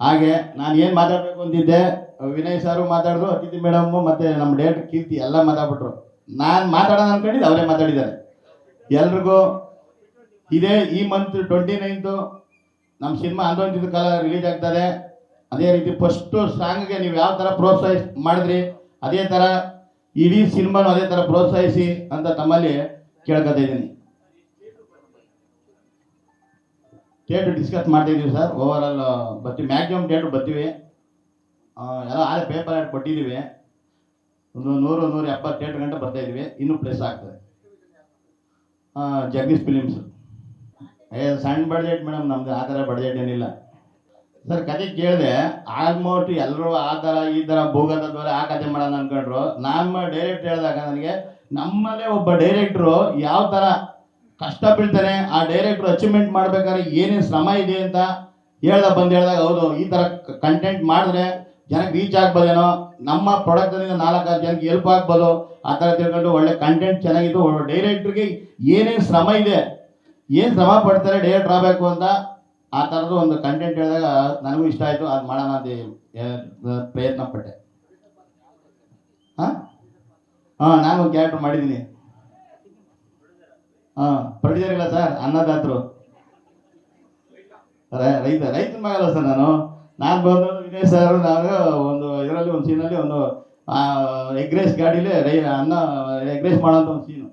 ಹಾಗೆ ನಾನು ಏನು ಮಾತಾಡಬೇಕು ಅಂತಿದ್ದೆ, ವಿನಯ್ ಸಾರು ಮಾತಾಡಿದ್ರು, ಅತಿಥಿ ಮೇಡಮ್ಮು ಮತ್ತು ನಮ್ಮ ಡೇಟ್ ಕೀರ್ತಿ ಎಲ್ಲ ಮಾತಾಡ್ಬಿಟ್ರು. ನಾನು ಮಾತಾಡೋಣ ಅನ್ಕೊಂಡಿದ್ದೆ, ಅವರೇ ಮಾತಾಡಿದ್ದಾರೆ. ಎಲ್ರಿಗೂ ಇದೇ ಈ ಮಂತ್ ಟ್ವೆಂಟಿ ನೈನ್ತು ನಮ್ಮ ಸಿನಿಮಾ ಅಂದೊಂದಿದ್ದ ಕಾಲ ರಿಲೀಸ್ ಆಗ್ತಾರೆ ಅದೇ ರೀತಿ ಫಸ್ಟು ಸಾಂಗ್ಗೆ ನೀವು ಯಾವ ಥರ ಪ್ರೋತ್ಸಾಹಿಸ್, ಮಾಡಿದ್ರಿ, ಅದೇ ಥರ ಇಡೀ ಸಿನಿಮಾನು ಅದೇ ಥರ ಪ್ರೋತ್ಸಾಹಿಸಿ ಅಂತ ತಮ್ಮಲ್ಲಿ ಕೇಳ್ಕೊತಾ ಇದ್ದೀನಿ. ಡೇಟ್ ಡಿಸ್ಕಸ್ ಮಾಡ್ತಿದ್ದೀವಿ ಸರ್. ಓವರ್ ಆಲ್ ಬರ್ತೀವಿ. ಮ್ಯಾಕ್ಸಿಮಮ್ ಡೇಟು ಬರ್ತೀವಿ. ಎಲ್ಲ ಆಳೆ ಪೇಪರ್ ಎರಡು ಕೊಟ್ಟಿದ್ದೀವಿ ಒಂದು ನೂರು, ನೂರ ಎಪ್ಪತ್ತು ಡೇಟ್ ಗಂಟೆ ಬರ್ತಾ ಇದ್ದೀವಿ ಇನ್ನೂ ಪ್ಲಸ್ ಆಗ್ತದೆ. ಜಗದೀಶ್ ಫಿಲಿಮ್ಸ್ ಏ, ಸಣ್ಣ ಬಡ್ಜೆಟ್ ಮೇಡಮ್ ನಮ್ದು ಆ ಥರ ಬಡ್ಜೆಟ್ ಏನಿಲ್ಲ. ಸರ್ ಕತೆ ಕೇಳಿದೆ ಆಲ್ಮೋಸ್ಟ್ ಎಲ್ಲರೂ ಆ ಥರ ಈ ಥರ ಭೂಗತದವರೆ ಆ ಕತೆ ಮಾಡೋಣ ಅಂದ್ಕೊಂಡ್ರು ನಾನು ಡೈರೆಕ್ಟ್ ಹೇಳಿದಾಗ ನನಗೆ ನಮ್ಮಲ್ಲೇ ಒಬ್ಬ ಡೈರೆಕ್ಟ್ರು ಯಾವ ಥರ ಕಷ್ಟ ಬೀಳ್ತಾನೆ ಆ ಡೈರೆಕ್ಟ್ರು ಅಚೀವ್ಮೆಂಟ್ ಮಾಡ್ಬೇಕಾದ್ರೆ ಏನೇನು ಶ್ರಮ ಇದೆ ಅಂತ ಹೇಳ್ದ, ಬಂದು ಹೇಳ್ದಾಗ, ಹೌದು, ಈ ಥರ ಕಂಟೆಂಟ್ ಮಾಡಿದ್ರೆ ಜನಕ್ಕೆ ರೀಚ್ ಆಗ್ಬೋದೇನೋ, ನಮ್ಮ ಪ್ರಾಡಕ್ಟ್ನಿಂದ ನಾಲ್ಕಾರು ಜನಕ್ಕೆ ಹೆಲ್ಪ್ ಆಗ್ಬೋದು. ಆ ಥರ ತಿಳ್ಕೊಂಡು ಒಳ್ಳೆ ಕಂಟೆಂಟ್ ಚೆನ್ನಾಗಿದ್ದು ಡೈರೆಕ್ಟ್ರಿಗೆ ಏನೇನು ಶ್ರಮ ಇದೆ, ಏನು ಶ್ರಮ ಪಡ್ತಾರೆ ಡೈರೆಕ್ಟ್ರ್ ಆಗಬೇಕು ಅಂತ, ಆ ಥರದ್ದು ಒಂದು ಕಂಟೆಂಟ್ ಹೇಳಿದಾಗ ನನಗೂ ಇಷ್ಟ ಆಯಿತು. ಅದು ಮಾಡೋಣ ಅಂತ ಪ್ರಯತ್ನ ಪಟ್ಟೆ ಹಾಂ? ಹಾಂ, ನಾನು ಒಂದು ಕ್ಯಾರೆಕ್ಟರ್ ಮಾಡಿದ್ದೀನಿ. ಹಾಂ ಪ್ರೊಡ್ಯೂಸರ್ ಇಲ್ಲ ಸರ್? ಅನ್ನದಾತರು. ರೈತ, ರೈತನ ಮಗಲ್ಲ ಸರ್ ನಾನು. ನಾನು ಬಂದು ವಿನಯ್ ಸರ್, ನಾನು ಒಂದು ಇದರಲ್ಲಿ ಒಂದು ಸೀನಲ್ಲಿ ಒಂದು ಎಗ್ ರೈಸ್ ಗಾಡೀಲಿ ರೈ, ಅನ್ನ ಎಗ್ ರೈಸ್ ಮಾಡೋಂಥ ಒಂದು ಸೀನ್